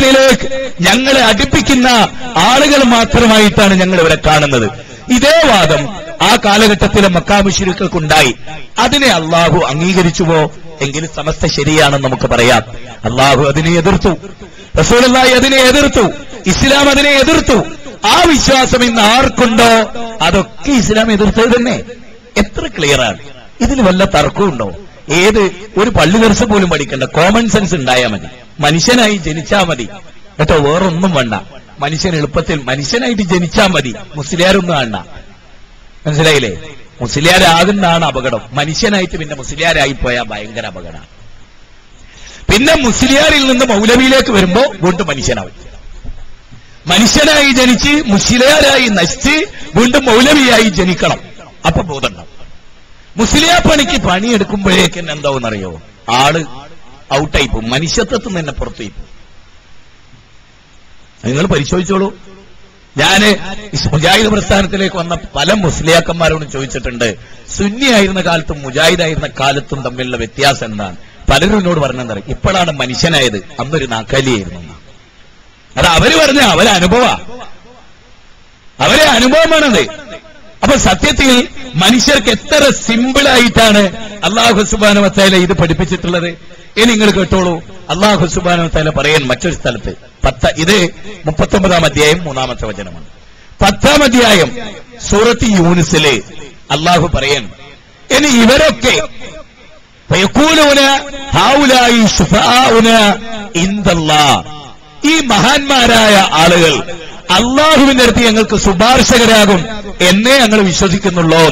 ഇസ്ലാമിനിലേക്ക് ഞങ്ങളെ അടുപ്പിക്കുന്ന ആളുകൾ മാത്രമായിട്ടാണ് ഞങ്ങൾ ഇവരെ കാണുന്നത്. ഇതേ വാദം ആ കാലഘട്ടത്തിലെ മക്കാമുഷിരുക്കൾക്കുണ്ടായി അതിനെ അള്ളാഹു അംഗീകരിച്ചുവോ? എങ്കിൽ സമസ്ത ശരിയാണെന്ന് നമുക്ക് പറയാം. അള്ളാഹു അതിനെ എതിർത്തു. റസൂലുള്ളാഹി അതിനെ എതിർത്തു. ഇസ്ലാം അതിനെ എതിർത്തു. ആ വിശ്വാസം ഇന്ന് ആർക്കുണ്ടോ? അതൊക്കെ ഇസ്ലാം എതിർത്തത് തന്നെ. എത്ര ക്ലിയറാണ് ഇതിൽ വല്ല തർക്കമുണ്ടോ ഏത് ഒരു പള്ളി ദർശം പോലും പഠിക്കണ്ട. കോമൺ സെൻസ് ഉണ്ടായാൽ മതി. മനുഷ്യനായി ജനിച്ചാ മതി. കേട്ടോ വേറൊന്നും വേണ്ട. മനുഷ്യൻ എളുപ്പത്തിൽ മനുഷ്യനായിട്ട് ജനിച്ചാ മതി. മുസ്ലിയാരൊന്നും വേണ്ട മനസ്സിലായില്ലേ? മുസ്ലിയാരാകുന്നതാണ് അപകടം. മനുഷ്യനായിട്ട് പിന്നെ മുസ്ലിയാരായി പോയാൽ ഭയങ്കര അപകടമാണ് പിന്നെ മുസ്ലിയാരിൽ നിന്ന് മൗലവിയിലേക്ക് വരുമ്പോ വീണ്ടും മനുഷ്യനാവും. മനുഷ്യനായി ജനിച്ച് മുസ്ലിയാരായി നശിച്ച് വീണ്ടും മൗലവിയായി ജനിക്കണം. അപ്പൊ ബോധമുണ്ടാവും മുസ്ലിയാ പണിക്ക് പണിയെടുക്കുമ്പോഴേക്ക് എന്താവുന്നറിയോ ആൾ ഔട്ടായി പോകും. മനുഷ്യത്വത്തിൽ തന്നെ പുറത്തുപോയി പോകും. നിങ്ങൾ പരിശോധിച്ചോളൂ. ഞാൻ മുജാഹിദ് പ്രസ്ഥാനത്തിലേക്ക് വന്ന പല മുസ്ലിയാക്കന്മാരോടും ചോദിച്ചിട്ടുണ്ട് സുന്നി ആയിരുന്ന കാലത്തും മുജാഹിദ് ആയിരുന്ന കാലത്തും തമ്മിലുള്ള വ്യത്യാസം എന്താണ്? പലരും എന്നോട് പറഞ്ഞെന്നറിയും ഇപ്പോഴാണ് മനുഷ്യനായത്. അന്നൊരു നാക്കാലിയായിരുന്നു. അത് അവർ പറഞ്ഞ അവരെ അനുഭവ. അവരെ അനുഭവമാണത്. അപ്പൊ സത്യത്തിൽ മനുഷ്യർക്ക് എത്ര സിമ്പിളായിട്ടാണ് അള്ളാഹു സുബാനുവത്തായ ഇത് പഠിപ്പിച്ചിട്ടുള്ളത്. ഇനി നിങ്ങൾ കേട്ടോളൂ. അള്ളാഹു സുബാനുവത്തായ പറയാൻ മറ്റൊരു സ്ഥലത്ത്. പത്ത ഇത് മുപ്പത്തൊമ്പതാം അധ്യായം മൂന്നാമത്തെ വചനമാണ്. പത്താം അധ്യായം സൂറത്ത് യൂണിസിലെ അള്ളാഹു പറയാൻ ഇനി ഇവരൊക്കെ ഇൻദല്ലാഹ് ഈ മഹാന്മാരായ ആളുകൾ അള്ളാഹുവിന്റെ അടുത്ത് ഞങ്ങൾക്ക് ശുപാർശകരാകും എന്നേ ഞങ്ങൾ വിശ്വസിക്കുന്നുള്ളൂ.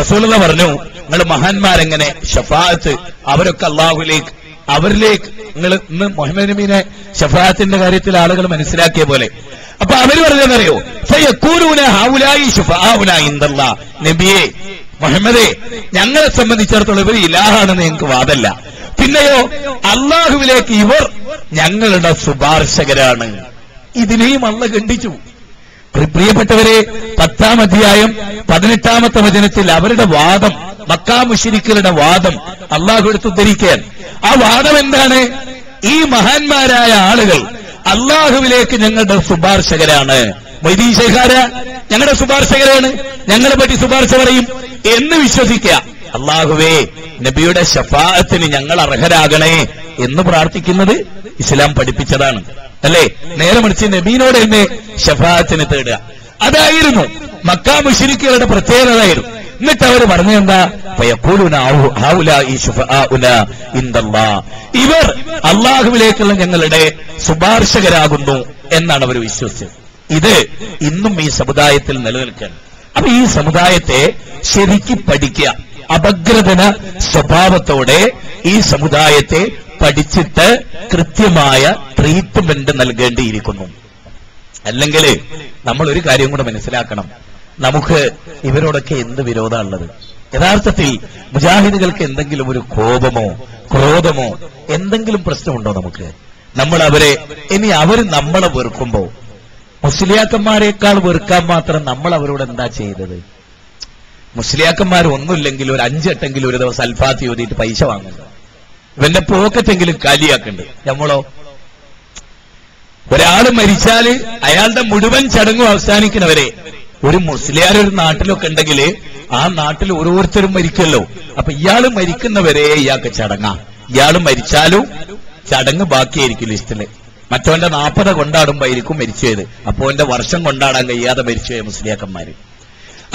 റസൂലുള്ള പറഞ്ഞു നിങ്ങൾ മഹാന്മാരെങ്ങനെ ഷഫാത്ത് അവരൊക്കെ അള്ളാഹുലേക്ക് അവരിലേക്ക് നിങ്ങൾ ഇന്ന് മുഹമ്മദ് നബീനെ ഷഫാത്തിന്റെ കാര്യത്തിൽ ആളുകൾ മനസ്സിലാക്കിയ പോലെ. അപ്പൊ അവർ പറഞ്ഞതറിയോ നബിയെ മുഹമ്മദേ ഞങ്ങളെ സംബന്ധിച്ചിടത്തോളം ഇവർ ഇലാഹാണെന്ന് ഞങ്ങൾക്ക് വാദല്ല. പിന്നെയോ അള്ളാഹുവിലേക്ക് ഇവർ ഞങ്ങളുടെ ശുപാർശകരാണ്. ഇതിനെയും അള്ള ഖണ്ഡിച്ചു. പ്രി- പ്രിയപ്പെട്ടവരെ പത്താം അധ്യായം പതിനെട്ടാമത്തെ വചനത്തിൽ അവരുടെ വാദം മക്കാ മുഷിരിക്കലുടെ വാദം അള്ളാഹു എടുത്ത് ഉദ്ധരിക്കാൻ. ആ വാദം എന്താണ്? ഈ മഹാന്മാരായ ആളുകൾ അള്ളാഹുവിലേക്ക് ഞങ്ങളുടെ ശുപാർശകരാണ്. വൈദീശേഖാര ശേഖാര ഞങ്ങളുടെ ശുപാർശകരാണ്. ഞങ്ങളെ പറ്റി ശുപാർശ പറയും എന്ന് വിശ്വസിക്കുക. അള്ളാഹുവേ നബിയുടെ ഷഫാഅത്തിന് ഞങ്ങൾ അർഹരാകണേ എന്ന് പ്രാർത്ഥിക്കുന്നത് ഇസ്ലാം പഠിപ്പിച്ചതാണ്. അല്ലേ? നേരെ മറിച്ച് നബീനോട് എന്നെ ഷഫാഅത്തിന് തേടുക. അതായിരുന്നു മക്കാ മുഷിരിക്കുകളുടെ പ്രത്യേകതയായിരുന്നു. എന്നിട്ട് അവർ പറഞ്ഞെന്താ. ഇവർ അള്ളാഹുവിലേക്കുള്ള ഞങ്ങളുടെ ശുപാർശകരാകുന്നു എന്നാണ് അവർ വിശ്വസിച്ചത്. ഇത് ഇന്നും ഈ സമുദായത്തിൽ നിലനിൽക്കാൻ അപ്പൊ ഈ സമുദായത്തെ ശരിക്ക് പഠിക്കുക. അപഗ്രഥന സ്വഭാവത്തോടെ ഈ സമുദായത്തെ പഠിച്ചിട്ട് കൃത്യമായ ട്രീറ്റ്മെന്റ് നൽകേണ്ടിയിരിക്കുന്നു. അല്ലെങ്കിൽ നമ്മൾ ഒരു കാര്യം കൂടെ മനസ്സിലാക്കണം. നമുക്ക് ഇവരോടൊക്കെ എന്ത് വിരോധമുള്ളത് യഥാർത്ഥത്തിൽ മുജാഹിദുകൾക്ക് എന്തെങ്കിലും ഒരു കോപമോ ക്രോധമോ എന്തെങ്കിലും പ്രശ്നമുണ്ടോ നമുക്ക്? നമ്മൾ അവരെ ഇനി അവർ നമ്മളെ വെറുക്കുമ്പോ മുസ്ലിയാക്കന്മാരെക്കാൾ വെറുക്കാൻ മാത്രം നമ്മൾ അവരോട് എന്താ ചെയ്തത്? മുസ്ലിയാക്കന്മാർ ഒന്നുമില്ലെങ്കിൽ ഒരു അഞ്ചെട്ടെങ്കിലും ഒരു ദിവസം അൽഫാത്തി ഓതിയിട്ട് പൈസ വാങ്ങുന്നു ഇവന്റെ പോക്കറ്റെങ്കിലും കാലിയാക്കുന്നുണ്ട് നമ്മളോ? ഒരാൾ മരിച്ചാൽ അയാളുടെ മുഴുവൻ ചടങ്ങും അവസാനിക്കുന്നവരെ ഒരു മുസ്ലിയാർ ഒരു നാട്ടിലൊക്കെ ഉണ്ടെങ്കിൽ ആ നാട്ടിൽ ഓരോരുത്തരും മരിക്കല്ലോ അപ്പൊ ഇയാൾ മരിക്കുന്നവരെ ഇയാൾക്ക് ചടങ്ങാ. ഇയാൾ മരിച്ചാലും ചടങ്ങ് ബാക്കിയായിരിക്കും ലിസ്റ്റിൽ മറ്റവന്റെ ആയിരിക്കും മരിച്ചു ചെയ്ത് അപ്പോ എന്റെ വർഷം കൊണ്ടാടാൻ കഴിയാതെ മരിച്ചു പോയ മുസ്ലിയാക്കന്മാര്.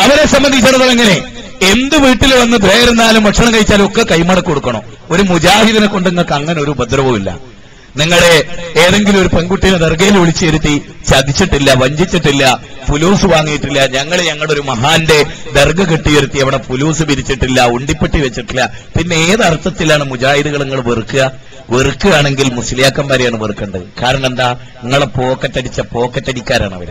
അവരെ സംബന്ധിച്ചിടത്തോളം എങ്ങനെ? എന്ത് വീട്ടിൽ വന്ന് പേരുന്നാലും ഭക്ഷണം കഴിച്ചാലും ഒക്കെ കൈമടക്ക് കൊടുക്കണം. ഒരു മുജാഹിദിനെ കൊണ്ട് നിങ്ങൾക്ക് അങ്ങനെ ഒരു ഉപദ്രവവും നിങ്ങളെ ഏതെങ്കിലും ഒരു പെൺകുട്ടിയെ ദർഗയിൽ വിളിച്ചിരുത്തി ചതിച്ചിട്ടില്ല വഞ്ചിച്ചിട്ടില്ല പുലൂസ് വാങ്ങിയിട്ടില്ല ഞങ്ങൾ ഞങ്ങളുടെ ഒരു മഹാന്റെ ദർഗ കെട്ടിയിരുത്തി അവിടെ പുലൂസ് പിരിച്ചിട്ടില്ല ഉണ്ടിപ്പെട്ടി വെച്ചിട്ടില്ല. പിന്നെ ഏത് അർത്ഥത്തിലാണ് മുജാഹിദുകൾ നിങ്ങൾ വെറുക്കുക? വെറുക്കുകയാണെങ്കിൽ മുസ്ലിയാക്കന്മാരെയാണ് വെറുക്കേണ്ടത്. കാരണം എന്താ? നിങ്ങളെ പോക്കറ്റടിച്ച പോക്കറ്റടിക്കാരാണ് അവർ.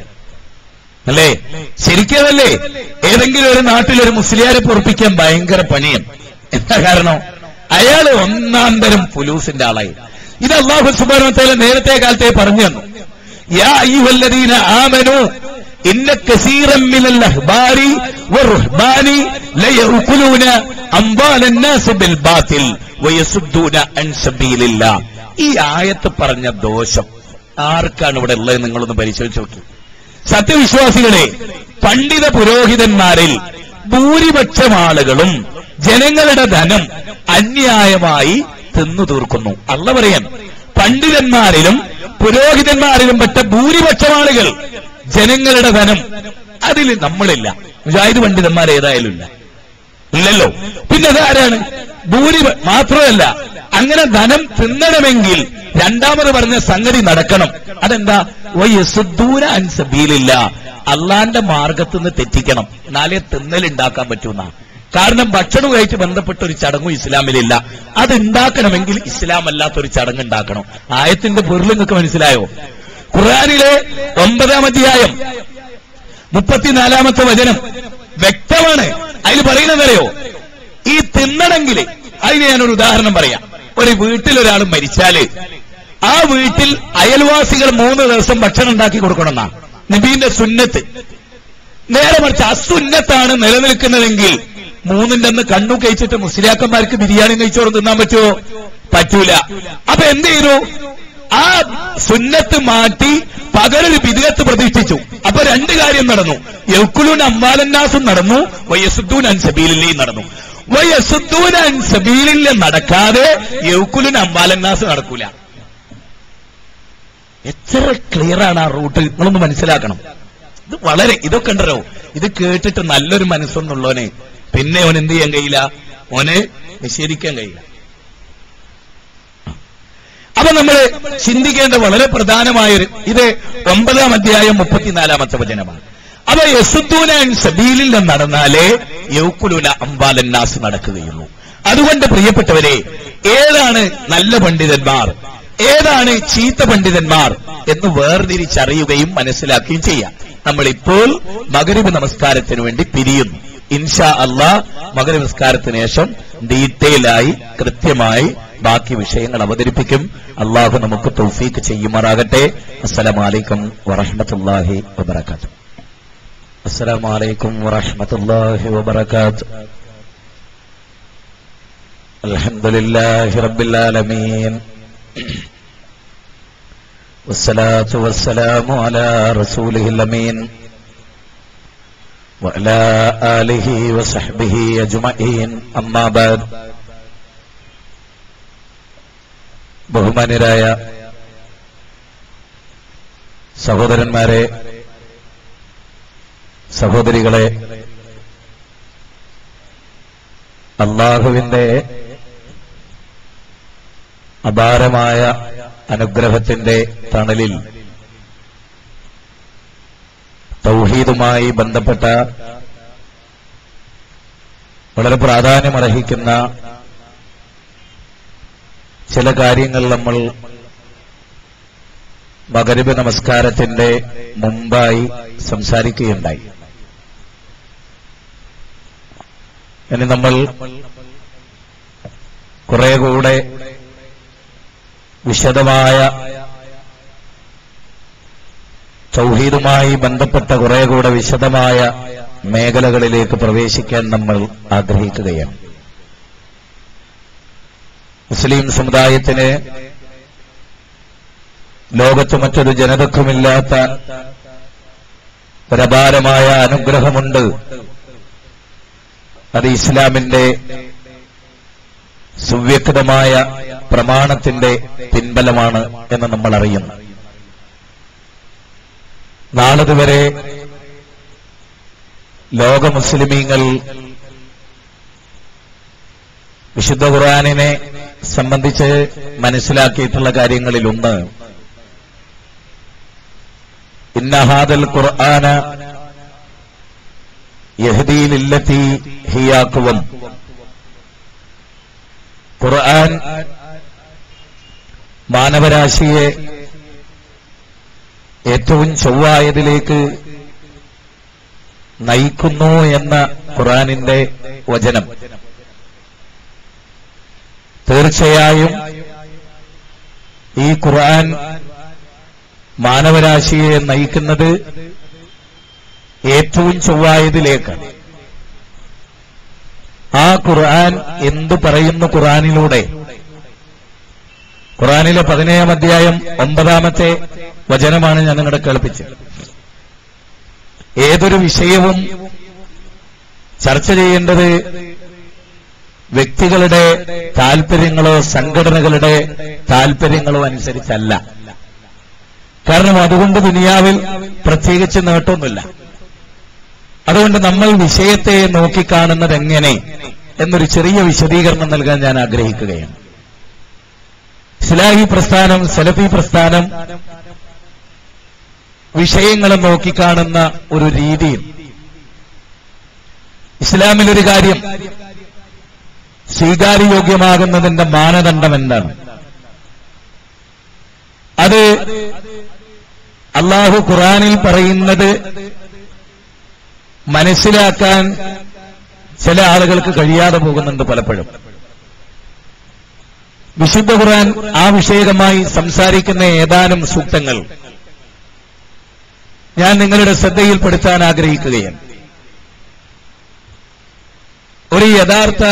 അല്ലേ? ശരിക്കതല്ലേ? ഏതെങ്കിലും ഒരു നാട്ടിൽ ഒരു മുസ്ലിയാരെ പൊറപ്പിക്കാൻ ഭയങ്കര പണിയും. എന്താ കാരണം? അയാൾ ഒന്നാം തരം പുലൂസിന്റെ ആളായി. ഇത് അള്ളാഹു സുബാനത്തേല നേരത്തെ കാലത്തെ പറഞ്ഞു തന്നു. യാ ഇന്ന മിനൽ അഹ്ബാരി ബിൽ അൻ സബീലില്ലാ. ഈ ആയത്ത് പറഞ്ഞ ദോഷം. ആർക്കാണ് ഇവിടെ ഉള്ളത്? നിങ്ങളൊന്ന് പരിശോധിച്ച് നോക്കി. സത്യവിശ്വാസികളെ പണ്ഡിത പുരോഹിതന്മാരിൽ ഭൂരിപക്ഷം ആളുകളും ജനങ്ങളുടെ ധനം അന്യായമായി തിന്നു തീർക്കുന്നു. അള്ള പറയാൻ പണ്ഡിതന്മാരിലും പുരോഹിതന്മാരിലും പെട്ട ഭൂരിപക്ഷം ആളുകൾ ജനങ്ങളുടെ ധനം അതിൽ നമ്മളില്ല. മുജാഹിദ് പണ്ഡിതന്മാർ ഏതായാലും ഇല്ല. ഇല്ലല്ലോ. പിന്നെ അതാരാണ് ഭൂരി മാത്രമല്ല. അങ്ങനെ ധനം തിന്നണമെങ്കിൽ രണ്ടാമത് പറഞ്ഞ സംഗതി നടക്കണം. അതെന്താ? വയസ്സുദൂര അൻസബീലില്ല അള്ളാന്റെ മാർഗത്തിൽ നിന്ന് തെറ്റിക്കണം. എന്നാലേ തിന്നലുണ്ടാക്കാൻ പറ്റുന്ന. കാരണം ഭക്ഷണവുമായിട്ട് ബന്ധപ്പെട്ട ഒരു ചടങ്ങും ഇസ്ലാമിലില്ല. അത് ഉണ്ടാക്കണമെങ്കിൽ ഇസ്ലാം അല്ലാത്ത ഒരു ചടങ്ങ് ഉണ്ടാക്കണം. ആയത്തിന്റെ പൊരുൾ നിങ്ങൾക്ക് മനസ്സിലായോ? ഖുർആാനിലെ ഒമ്പതാം അധ്യായം മുപ്പത്തിനാലാമത്തെ വചനം വ്യക്തമാണ്. അതിൽ പറയുന്നതറിയോ ഈ തിന്നണമെങ്കിൽ അതിന് ഞാനൊരു ഉദാഹരണം പറയാം. ഒരു വീട്ടിൽ ഒരാൾ മരിച്ചാൽ ആ വീട്ടിൽ അയൽവാസികൾ മൂന്ന് ദിവസം ഭക്ഷണം ഉണ്ടാക്കി കൊടുക്കണമെന്നാണ്. നബീന്റെ സുന്നത്ത്. നേരെ മറിച്ച് അസുന്നത്താണ് നിലനിൽക്കുന്നതെങ്കിൽ മൂന്നിന്റെ അന്ന് കണ്ണു കഴിച്ചിട്ട് മുസ്ലിയാക്കന്മാർക്ക് ബിരിയാണി കഴിച്ചോറ് തിന്നാൻ പറ്റുമോ? പറ്റൂല. അപ്പൊ എന്ത് ചെയ്തു? ആ സുന്നത്ത് മാറ്റി പകരൊരു ബിദികത്ത് പ്രതിഷ്ഠിച്ചു അപ്പൊ രണ്ട് കാര്യം നടന്നു. യൗക്കുലൂൻ അമ്മാലന്നാസും നടന്നു. വയസുദ്ദൂൻ അൻസബീലില്ലയും നടന്നു. വയസുദ്ദൂൻ അൻസബീലില്ല നടക്കാതെ യൗക്കുലൂൻ അമ്മാലന്നാസ് നടക്കൂല. എത്ര ക്ലിയർ ആണ് ആ റൂട്ട്? നിങ്ങളൊന്ന് മനസ്സിലാക്കണം. ഇത് വളരെ ഇതൊക്കെ ഉണ്ടല്ലോ. ഇത് കേട്ടിട്ട് നല്ലൊരു മനസ്സൊന്നുള്ളവനെ. പിന്നെ അവൻ എന്ത് ചെയ്യാൻ കഴിയില്ല? ഓനെ നിഷേധിക്കാൻ കഴിയില്ല. അപ്പൊ നമ്മൾ ചിന്തിക്കേണ്ട വളരെ പ്രധാനമായൊരു ഇത് ഒമ്പതാം അധ്യായം മുപ്പത്തിനാലാമത്തെ വചനമാണ്. അപ്പൊ യസുദ്ദൂനാൻ സബീലിൽ നിന്ന് നടന്നാലേ യൗക്കുലുല അംബാലന്നാസ് നടക്കുകയുള്ളൂ. അതുകൊണ്ട് പ്രിയപ്പെട്ടവരെ ഏതാണ് നല്ല പണ്ഡിതന്മാർ? ഏതാണ് ചീത്ത പണ്ഡിതന്മാർ? എന്ന് വേർതിരിച്ചറിയുകയും മനസ്സിലാക്കുകയും ചെയ്യാം. നമ്മളിപ്പോൾ മകരവ് നമസ്കാരത്തിന് വേണ്ടി പിരിയുന്നു. ഇൻഷാ അള്ളാ മകരവ് നമസ്കാരത്തിന് ശേഷം ഡീറ്റെയിലായി കൃത്യമായി ബാക്കി വിഷയങ്ങൾ അവതരിപ്പിക്കും അള്ളാഹു നമുക്ക് തൗഫീക്ക് ചെയ്യുമാറാകട്ടെ അസ്സലാമലൈക്കും വറഹമത്തല്ലാഹി വബർക്കാത്തു അസ്സലാമലൈക്കും വറഹമത്തല്ലാഹി വബർക്കാത്തു അൽഹംദുലില്ലാഹി റബ്ബിൽ ആലമീൻ والصلاة والسلام على رسوله الأمين وعلى آله وصحبه أجمعين أما بعد ബഹുമാന്യരായ സഹോദരന്മാരെ സഹോദരികളെ അള്ളാഹുവിന്റെ അപാരമായ അനുഗ്രഹത്തിന്റെ തണലിൽ തൗഹീദുമായി ബന്ധപ്പെട്ട വളരെ പ്രാധാന്യമർഹിക്കുന്ന ചില കാര്യങ്ങൾ നമ്മൾ മകരബ് നമസ്കാരത്തിന്റെ മുമ്പായി സംസാരിക്കുകയുണ്ടായി. ഇനി നമ്മൾ കുറെ കൂടെ വിശദമായ സൗഹീദുമായി ബന്ധപ്പെട്ട കുറെ കൂടെ വിശദമായ മേഖലകളിലേക്ക് പ്രവേശിക്കാൻ നമ്മൾ ആഗ്രഹിക്കുകയാണ്. മുസ്ലിം സമുദായത്തിന് ലോകത്ത് മറ്റൊരു ജനതക്കുമില്ലാത്ത ഒരപാരമായ അനുഗ്രഹമുണ്ട്. അത് ഇസ്ലാമിന്റെ സുവ്യക്തമായ പ്രമാണത്തിന്റെ പിൻബലമാണ് എന്ന് നമ്മൾ അറിയുന്നു നാളതുവരെ ലോക മുസ്ലിമീങ്ങൾ വിശുദ്ധ ഖുർആാനിനെ സംബന്ധിച്ച് മനസ്സിലാക്കിയിട്ടുള്ള കാര്യങ്ങളിലൊന്ന് ഇന്നഹാദൽ ഖുർആന യഹദീലില്ലത്തി ഹിയാക്കുവം ഖുർആൻ മാനവരാശിയെ ഏറ്റവും ചൊവ്വായതിലേക്ക് നയിക്കുന്നു എന്ന ഖുറാനിന്റെ വചനം. തീർച്ചയായും ഈ ഖുർആൻ മാനവരാശിയെ നയിക്കുന്നത് ഏറ്റവും ചൊവ്വായതിലേക്കാണ്. ആ ഖുർആൻ എന്ത് പറയുന്ന ഖുർആനിലൂടെ? ഖുറാനിലെ പതിനേഴാം അധ്യായം ഒമ്പതാമത്തെ വചനമാണ് ഞാൻ നിങ്ങളുടെ കേൾപ്പിച്ചത്. ഏതൊരു വിഷയവും ചർച്ച ചെയ്യേണ്ടത് വ്യക്തികളുടെ താല്പര്യങ്ങളോ സംഘടനകളുടെ താല്പര്യങ്ങളോ അനുസരിച്ചല്ല. കാരണം അതുകൊണ്ട് ദുനിയാവിൽ പ്രത്യേകിച്ച് നേട്ടമൊന്നുമില്ല. അതുകൊണ്ട് നമ്മൾ വിഷയത്തെ നോക്കിക്കാണുന്നത് എങ്ങനെ എന്നൊരു ചെറിയ വിശദീകരണം നൽകാൻ ഞാൻ ആഗ്രഹിക്കുകയാണ്. ഇസ്ലാഹി പ്രസ്ഥാനം സലഫി പ്രസ്ഥാനം വിഷയങ്ങളെ നോക്കിക്കാണുന്ന ഒരു രീതിയും ഇസ്ലാമിലൊരു കാര്യം സ്വീകാര്യയോഗ്യമാകുന്നതിന്റെ മാനദണ്ഡം എന്താണ്? അത് അള്ളാഹു ഖുറാനിൽ പറയുന്നത് മനസ്സിലാക്കാൻ ചില ആളുകൾക്ക് കഴിയാതെ പോകുന്നുണ്ട് പലപ്പോഴും. വിശുദ്ധ ഖുർആൻ ആ വിഷയകമായി സംസാരിക്കുന്ന ഏതാനും സൂക്തങ്ങൾ ഞാൻ നിങ്ങളുടെ ശ്രദ്ധയിൽപ്പെടുത്താൻ ആഗ്രഹിക്കുകയാണ്. ഒരു യഥാർത്ഥ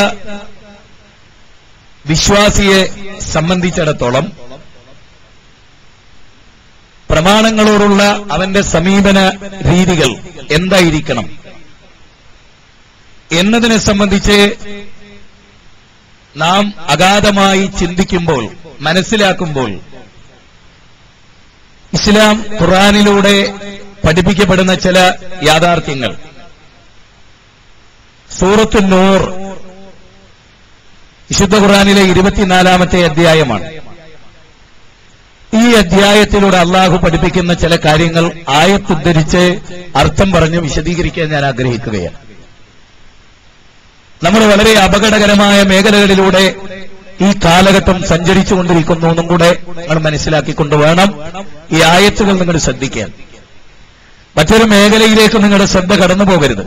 വിശ്വാസിയെ സംബന്ധിച്ചിടത്തോളം പ്രമാണങ്ങളോടുള്ള അവന്റെ സമീപന രീതികൾ എന്തായിരിക്കണം? എന്നതിനെ സംബന്ധിച്ച് നാം അഗാധമായി ചിന്തിക്കുമ്പോൾ മനസ്സിലാക്കുമ്പോൾ ഇസ്ലാം ഖുറാനിലൂടെ പഠിപ്പിക്കപ്പെടുന്ന ചില യാഥാർത്ഥ്യങ്ങൾ. സൂറത്ത് നൂർ വിശുദ്ധ ഖുറാനിലെ ഇരുപത്തിനാലാമത്തെ അധ്യായമാണ്. ഈ അധ്യായത്തിലൂടെ അള്ളാഹു പഠിപ്പിക്കുന്ന ചില കാര്യങ്ങൾ ആയത്തുദ്ധരിച്ച് അർത്ഥം പറഞ്ഞ് വിശദീകരിക്കാൻ ഞാൻ ആഗ്രഹിക്കുകയാണ്. നമ്മൾ വളരെ അപകടകരമായ മേഖലകളിലൂടെ ഈ കാലഘട്ടം സഞ്ചരിച്ചുകൊണ്ടിരിക്കുന്നു എന്നും കൂടെ നിങ്ങൾ മനസ്സിലാക്കിക്കൊണ്ട് വേണം ഈ ആയത്തുകൾ നിങ്ങൾ ശ്രദ്ധിക്കാൻ. മറ്റൊരു മേഖലയിലേക്ക് നിങ്ങളുടെ ശ്രദ്ധ കടന്നു പോകരുത്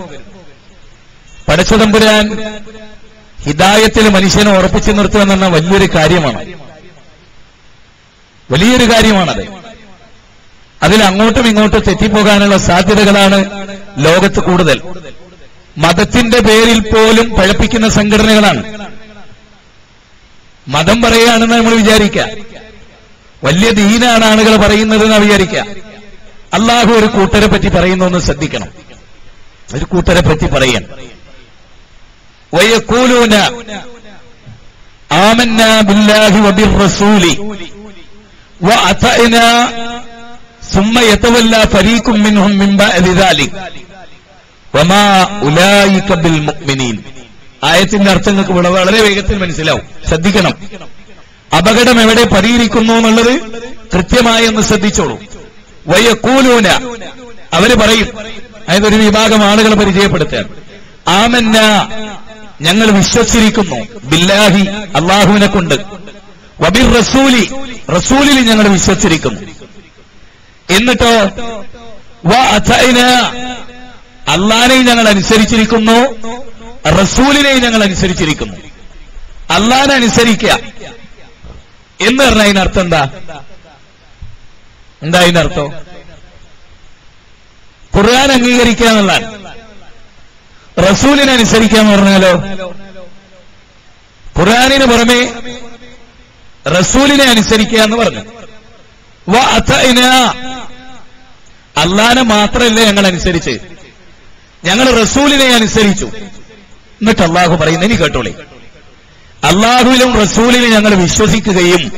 പടച്ചതമ്പുരാൻ ഹിദായത്തിൽ മനുഷ്യനെ ഉറപ്പിച്ചു നിർത്തുക എന്ന വലിയൊരു കാര്യമാണ്. വലിയൊരു കാര്യമാണത്. അതിൽ അങ്ങോട്ടും ഇങ്ങോട്ടും തെറ്റിപ്പോകാനുള്ള സാധ്യതകളാണ് ലോകത്ത് കൂടുതൽ. മതത്തിന്റെ പേരിൽ പോലും പഴപ്പിക്കുന്ന സംഘടനകളാണ്. മതം പറയുകയാണെന്ന് നമ്മൾ വിചാരിക്കുക. വലിയ ദീനാണ് ആളുകൾ പറയുന്നത് എന്ന് വിചാരിക്കുക. അള്ളാഹു ഒരു കൂട്ടരെ പറ്റി പറയുന്നു എന്ന് ശ്രദ്ധിക്കണം. ഒരു കൂട്ടരെ പറ്റി പറയാൻ. വയക്കൂലൂന ആമന്ന ബില്ലാഹി വബിർ റസൂലി وأطعنا ثم يتولى فريق منهم من بعد ذلك وما أولئك بالمؤمنين ആയത്തിന്റെ അർത്ഥങ്ങൾക്ക് വളരെ വളരെ വേഗത്തിൽ മനസ്സിലാവും ശ്രദ്ധിക്കണം അപകടം എവിടെ പരിഹരിക്കുന്നു എന്നുള്ളത് കൃത്യമായി ഒന്ന് ശ്രദ്ധിച്ചോളൂ വയക്കൂലൂന അവര് പറയും അതായത് ഒരു വിഭാഗം ആളുകളെ പരിചയപ്പെടുത്താൻ ആമന്ന ഞങ്ങൾ വിശ്വസിച്ചിരിക്കുന്നു. ബില്ലാഹി അള്ളാഹുവിനെ കൊണ്ട്. വബിർ റസൂലി റസൂലിൽ ഞങ്ങൾ വിശ്വസിച്ചിരിക്കുന്നു. എന്നിട്ടോ അള്ളാനെ ഞങ്ങൾ അനുസരിച്ചിരിക്കുന്നു റസൂലിനെയും ഞങ്ങൾ അനുസരിച്ചിരിക്കുന്നു. അള്ളാനെ അനുസരിക്കുക. എന്ന് പറഞ്ഞ അതിനർത്ഥം എന്താ? എന്താ അതിനർത്ഥം ഖുർആൻ അംഗീകരിക്കുക എന്നുള്ളതാണ്. റസൂലിനെ അനുസരിക്കാന്ന് പറഞ്ഞാലോ? ഖുർആാനിന് പുറമെ റസൂലിനെ അനുസരിക്കുക എന്ന് പറഞ്ഞു അള്ളാനെ മാത്രമല്ല ഞങ്ങൾ അനുസരിച്ച് ഞങ്ങൾ റസൂലിനെ അനുസരിച്ചു എന്നിട്ട് അള്ളാഹു പറയുന്ന ഇനി കേട്ടോളേ. അള്ളാഹുവിലും റസൂലിനെ ഞങ്ങൾ വിശ്വസിക്കുകയും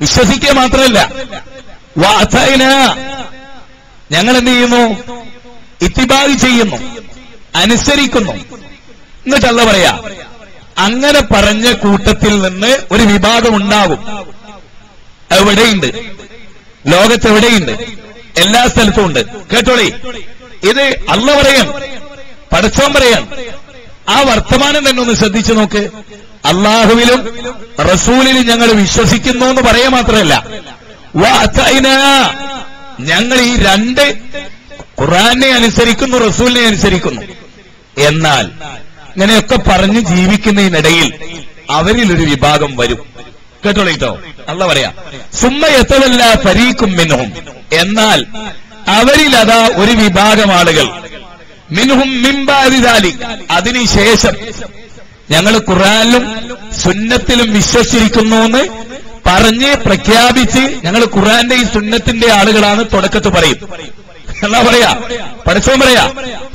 വിശ്വസിക്കുക മാത്രമല്ല. ഞങ്ങൾ എന്ത് ചെയ്യുന്നു? ഇത്തിബാഗ് ചെയ്യുന്നു. അനുസരിക്കുന്നു. എന്നിട്ടല്ല പറയാ അങ്ങനെ പറഞ്ഞ കൂട്ടത്തിൽ നിന്ന് ഒരു വിവാദം ഉണ്ടാകും. എവിടെയുണ്ട് ലോകത്ത് എവിടെയുണ്ട് എല്ലാ സ്ഥലത്തും ഉണ്ട്. കേട്ടോളി ഇത് അല്ല പറയാൻ പഠിച്ചോൻ പറയാൻ. ആ വർത്തമാനം തന്നെ ഒന്ന് ശ്രദ്ധിച്ചു നോക്ക്. അള്ളാഹുവിലും റസൂലിലും ഞങ്ങൾ വിശ്വസിക്കുന്നു എന്ന് പറയാ മാത്രമല്ല. ഞങ്ങൾ ഈ രണ്ട് ഖുറാനെ അനുസരിക്കുന്നു റസൂലിനെ അനുസരിക്കുന്നു. എന്നാൽ ഇങ്ങനെയൊക്കെ പറഞ്ഞ് ജീവിക്കുന്നതിനിടയിൽ അവരിൽ ഒരു വിഭാഗം വരും. കേട്ടോളിട്ടോ? അല്ല പറയാ സുമ്മ എത്തതല്ല ഫരീക്കും മിൻഹും. എന്നാൽ അവരിൽ അതാ ഒരു വിഭാഗം ആളുകൾ. മിൻഹും മിമ്പാരിതാലി അതിനുശേഷം ഞങ്ങൾ ഖുറാനിലും സുന്നത്തിലും വിശ്വസിച്ചിരിക്കുന്നു എന്ന് പറഞ്ഞ് പ്രഖ്യാപിച്ച് ഞങ്ങൾ ഖുറാന്റെ ഈ സുന്നത്തിന്റെ ആളുകളാണ് തുടക്കത്ത് പറയും. എന്നാ പറയാ? പഠിച്ചോ പറയാ?